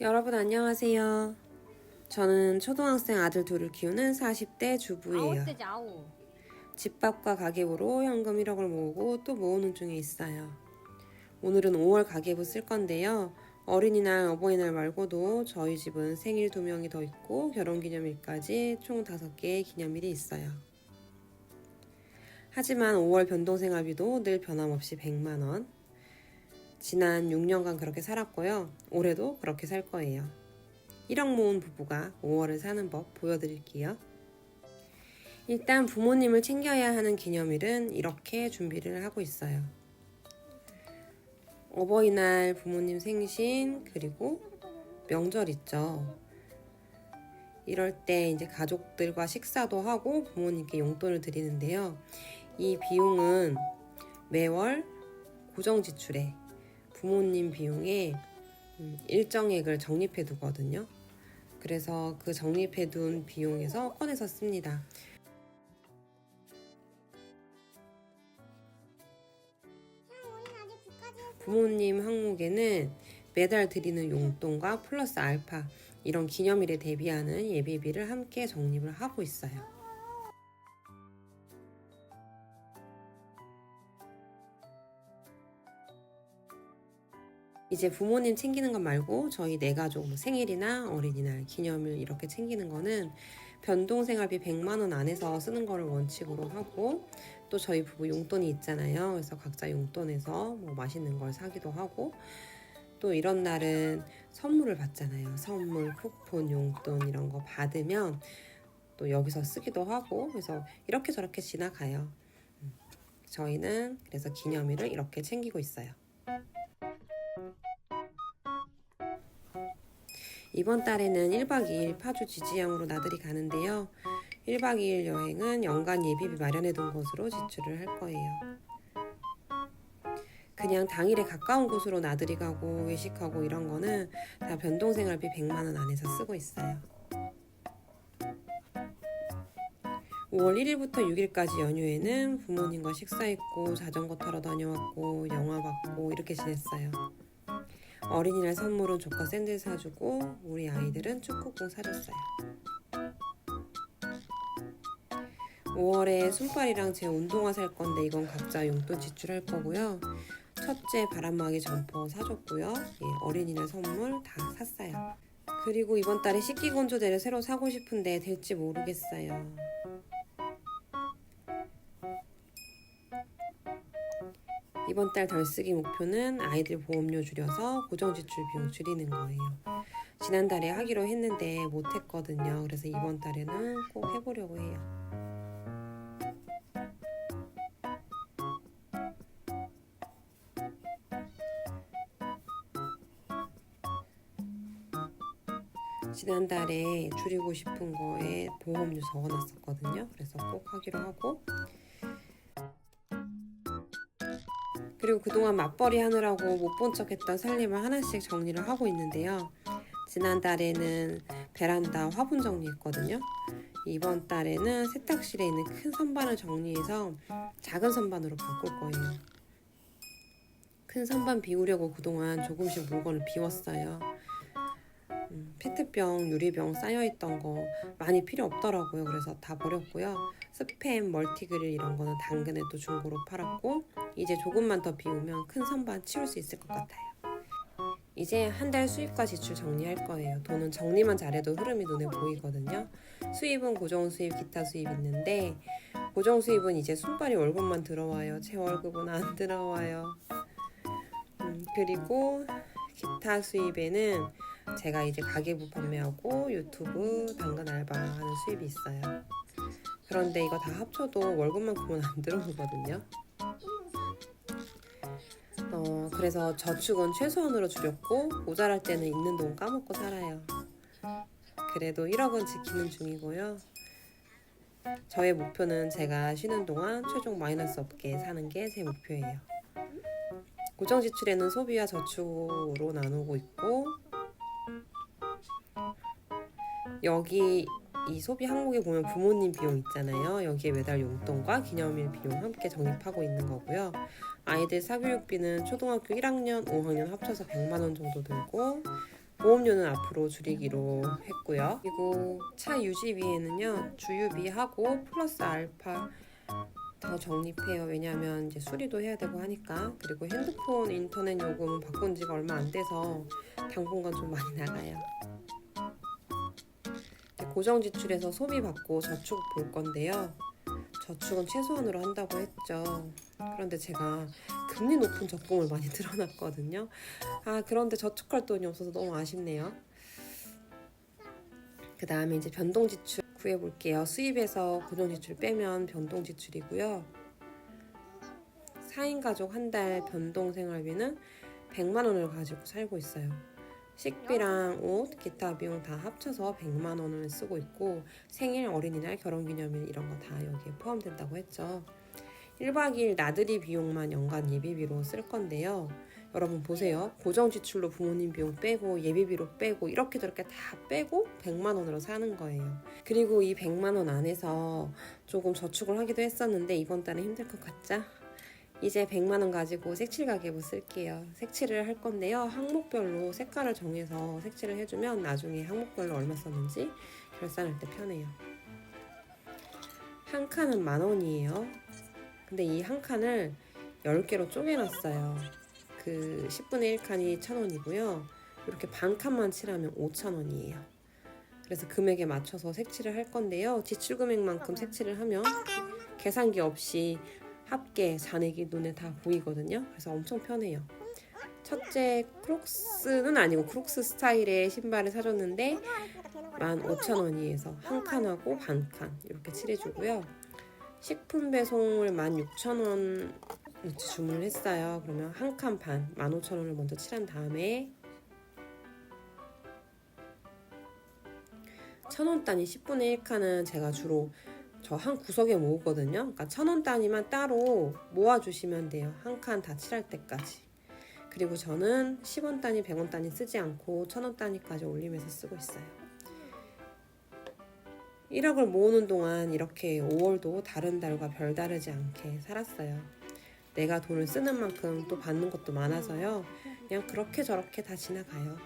여러분 안녕하세요. 저는 초등학생 아들 둘을 키우는 40대 주부예요. 집밥과 가계부로 현금 1억을 모으고 또 모으는 중에 있어요. 오늘은 5월 가계부 쓸 건데요. 어린이날, 어버이날 말고도 저희 집은 생일 두 명이 더 있고 결혼기념일까지 총 5개의 기념일이 있어요. 하지만 5월 변동생활비도 늘 변함없이 100만원. 지난 6년간 그렇게 살았고요. 올해도 그렇게 살 거예요. 1억 모은 부부가 5월을 사는 법 보여드릴게요. 일단 부모님을 챙겨야 하는 기념일은 이렇게 준비를 하고 있어요. 어버이날, 부모님 생신, 그리고 명절 있죠. 이럴 때 이제 가족들과 식사도 하고 부모님께 용돈을 드리는데요. 이 비용은 매월 고정 지출에 부모님 비용에 음, 일정액을 적립해 두거든요. 그래서 그 적립해 둔 비용에서 꺼내서 씁니다. 부모님 항목에는 매달 드리는 용돈과 플러스 알파 이런 기념일에 대비하는 예비비를 함께 적립을 하고 있어요. 이제 부모님 챙기는 것 말고 저희 네 가족 뭐 생일이나 어린이날, 기념일 이렇게 챙기는 거는 변동 생활비 100만 원 안에서 쓰는 거를 원칙으로 하고 또 저희 부부 용돈이 있잖아요. 그래서 각자 용돈에서 뭐 맛있는 걸 사기도 하고 또 이런 날은 선물을 받잖아요. 선물, 쿠폰, 용돈 이런 거 받으면 또 여기서 쓰기도 하고 그래서 이렇게 저렇게 지나가요. 음, 저희는 그래서 기념일을 이렇게 챙기고 있어요. 이번 달에는 1박 2일 파주 지지양으로 나들이 가는데요. 1박 2일 여행은 연간 예비비 마련해 둔 곳으로 지출을 할 거예요. 그냥 당일에 가까운 곳으로 나들이 가고 외식하고 이런 거는 다 변동 생활비 100만 원 안에서 쓰고 있어요. 5월 1일부터 6일까지 연휴에는 부모님과 식사했고 자전거 타러 다녀왔고 영화 봤고 이렇게 지냈어요. 어린이날 선물은 조카 샌들 사주고 우리 아이들은 축구공 사줬어요. 5월에 순빨이랑 제 운동화 살 건데 이건 각자 용돈 지출할 거고요. 첫째 바람막이 점퍼 사줬고요. 예, 어린이날 선물 다 샀어요. 그리고 이번 달에 식기건조대를 새로 사고 싶은데 될지 모르겠어요. 이번 달 덜 쓰기 목표는 아이들 보험료 줄여서 고정 지출 비용 줄이는 거예요. 지난달에 하기로 했는데 못했거든요. 그래서 이번 달에는 꼭 해보려고 해요. 지난달에 줄이고 싶은 거에 보험료 적어놨었거든요. 그래서 꼭 하기로 하고 그리고 그동안 맞벌이 하느라고 못 본 척했던 살림을 하나씩 정리를 하고 있는데요. 지난달에는 베란다 화분 정리했거든요. 이번 달에는 세탁실에 있는 큰 선반을 정리해서 작은 선반으로 바꿀 거예요. 큰 선반 비우려고 그동안 조금씩 물건을 비웠어요. 음, 페트병, 유리병 쌓여있던 거 많이 필요 없더라고요. 그래서 다 버렸고요. 스팸, 멀티그릴 이런 거는 당근에 또 중고로 팔았고 이제 조금만 더 비우면 큰 선반 치울 수 있을 것 같아요. 이제 한 달 수입과 지출 정리할 거예요. 돈은 정리만 잘해도 흐름이 눈에 보이거든요. 수입은 고정 수입, 기타 수입 있는데 고정 수입은 이제 순발이 월급만 들어와요. 제 월급은 안 들어와요. 음, 그리고 기타 수입에는 제가 이제 가계부 판매하고 유튜브 당근 알바하는 수입이 있어요. 그런데 이거 다 합쳐도 월급만큼은 안 들어오거든요. 어, 그래서 저축은 최소한으로 줄였고 모자랄 때는 있는 돈 까먹고 살아요. 그래도 1억은 지키는 중이고요. 저의 목표는 제가 쉬는 동안 최종 마이너스 없게 사는 게 제 목표예요. 고정 지출에는 소비와 저축으로 나누고 있고 여기 이 소비 항목에 보면 부모님 비용 있잖아요. 여기에 매달 용돈과 기념일 비용 함께 적립하고 있는 거고요. 아이들 사교육비는 초등학교 1학년, 5학년 합쳐서 100만 원 정도 들고 보험료는 앞으로 줄이기로 했고요. 그리고 차 유지비에는요 주유비하고 플러스 알파 더 적립해요. 왜냐하면 이제 수리도 해야 되고 하니까 그리고 핸드폰 인터넷 요금은 바꾼 지가 얼마 안 돼서 당분간 좀 많이 나가요. 고정 지출에서 소비 받고 저축 볼 건데요. 저축은 최소한으로 한다고 했죠. 그런데 제가 금리 높은 적금을 많이 들어놨거든요. 아 그런데 저축할 돈이 없어서 너무 아쉽네요. 그 다음에 이제 변동 지출 구해볼게요. 수입에서 고정 지출 빼면 변동 지출이고요. 4인 가족 한 달 변동 생활비는 100만 원을 가지고 살고 있어요. 식비랑 옷, 기타 비용 다 합쳐서 100만 원을 쓰고 있고 생일, 어린이날, 결혼기념일 이런 거 다 여기에 포함된다고 했죠. 1박 2일 나들이 비용만 연간 예비비로 쓸 건데요. 여러분 보세요. 고정 지출로 부모님 비용 빼고 예비비로 빼고 이렇게 저렇게 다 빼고 100만 원으로 사는 거예요. 그리고 이 100만 원 안에서 조금 저축을 하기도 했었는데 이번 달에 힘들 것 같죠? 이제 100만 원 가지고 색칠 가계부 쓸게요. 색칠을 할 건데요. 항목별로 색깔을 정해서 색칠을 해주면 나중에 항목별로 얼마 썼는지 결산할 때 편해요. 한 칸은 만 원이에요. 근데 이 한 칸을 10개로 쪼개놨어요. 그 10분의 1칸이 1,000원이고요. 이렇게 반 칸만 칠하면 5,000원이에요. 그래서 금액에 맞춰서 색칠을 할 건데요. 지출 금액만큼 색칠을 하면 계산기 없이 합계 잔액이 눈에 다 보이거든요. 그래서 엄청 편해요. 첫째 크록스는 아니고 크록스 스타일의 신발을 사줬는데 15,000원이에서 한 칸하고 반 칸 이렇게 칠해주고요. 식품 배송을 16,000원 주문을 했어요. 그러면 한 칸 반, 15,000원을 먼저 칠한 다음에 1,000원 단위 10분의 1칸은 제가 주로 저 한 구석에 모으거든요. 그러니까 1,000원 단위만 따로 모아주시면 돼요. 한 칸 다 칠할 때까지. 그리고 저는 10원 단위, 100원 단위 쓰지 않고 1,000원 단위까지 올리면서 쓰고 있어요. 1억을 모으는 동안 이렇게 5월도 다른 달과 별다르지 않게 살았어요. 내가 돈을 쓰는 만큼 또 받는 것도 많아서요. 그냥 그렇게 저렇게 다 지나가요.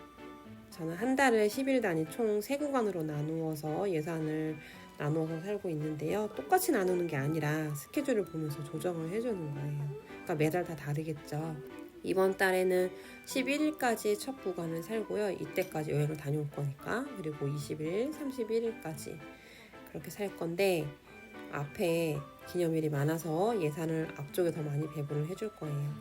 저는 한 달을 10일 단위 총 3구간으로 나누어서 예산을 나누어서 살고 있는데요. 똑같이 나누는 게 아니라 스케줄을 보면서 조정을 해주는 거예요. 그러니까 매달 다 다르겠죠. 이번 달에는 11일까지 첫 구간을 살고요. 이때까지 여행을 다녀올 거니까. 그리고 20일, 31일까지 그렇게 살 건데 앞에 기념일이 많아서 예산을 앞쪽에 더 많이 배분을 해줄 거예요.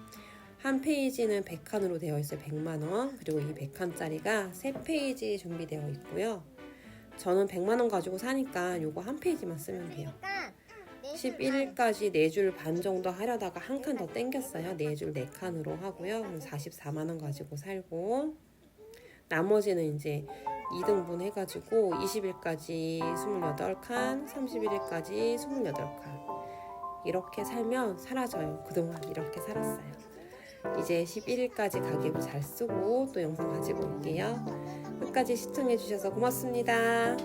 한 페이지는 100칸으로 되어 있어요. 100만 원. 그리고 이 100칸짜리가 3페이지 준비되어 있고요. 저는 100만 원 가지고 사니까 요거 한 페이지만 쓰면 돼요. 11일까지 4줄 반 정도 하려다가 한 칸 더 땡겼어요. 4줄 4칸으로 하고요. 그럼 44만 원 가지고 살고 나머지는 이제 2등분 해가지고 20일까지 28칸, 31일까지 28칸 이렇게 살면 사라져요. 그동안 이렇게 살았어요. 이제 11일까지 가계부 잘 쓰고 또 영상 가지고 올게요. 끝까지 시청해주셔서 고맙습니다.